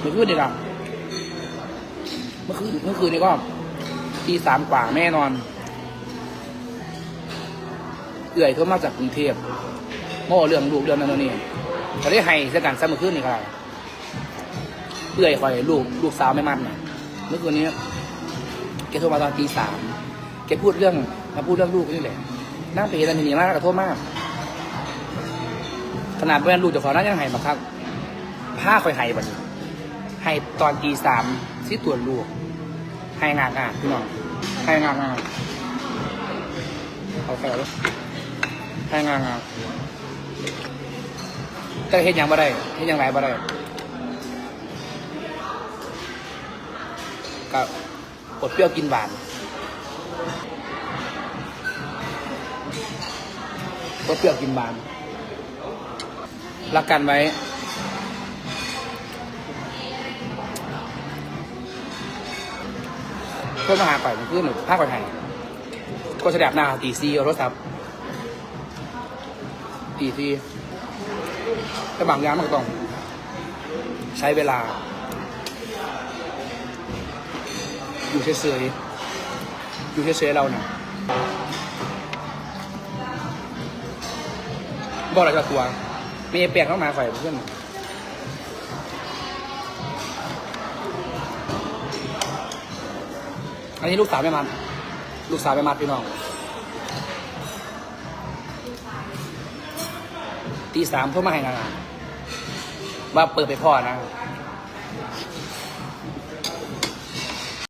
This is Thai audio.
เมื่อคืนนี่ละเมื่อคืนเมื่อคืนนี่ก็ตีสามกว่าแม่นอน เอื่อยเขามาจากกรุงเทพโม่เรื่องลูกเรื่องนั้นเรื่องนี่จะได้ให้สักการซ้ำเมื่อคืนนี่ครับเอื่อยคอยลูกลูกสาวไม่มันนะเมื่อคืนนี้แกโทรมาตอนตีสามแกพูดเรื่องมาพูดเรื่องลูกนี่แหละนั่งไปเห็นอันนี้มากกระโทษมาก ขนาดแม่ลูกจะขอนั่งยังไห้มาครับผ้าคอยไห้บัดนี้ ไห้ตอนตีสามที่ตรวจลูกไห้งานงานพี่น้องไห้งานงานเอาแค่เลยไห้งานงานแต่เห็นอยังบ่ได้เห็นอยังไรบ่ได้ก็อดเปรี้ยวกินหวานอดเปรี้ยวกินหวานรักกันไว้ เพื่อนมาหาไปมันคือหนึ่งภาคกว่าไทยก็แสดงหน้าตีซีเอาโทรศัพท์ตีซีแต่บางอย่างมันก็ต้อง ใช้เวลา อยู่เฉยๆอยู่เฉยๆเราเนี่ยบอกอะไรกับตัวมีไอ้เปียกเข้ามาฝ่เพื่อน อันนี้ลูกสาวไม่มัน ลูกสาวไม่มัดพี่น้องตีสามเพื่อมาให้นางว่าเปิดไปพ่อนะ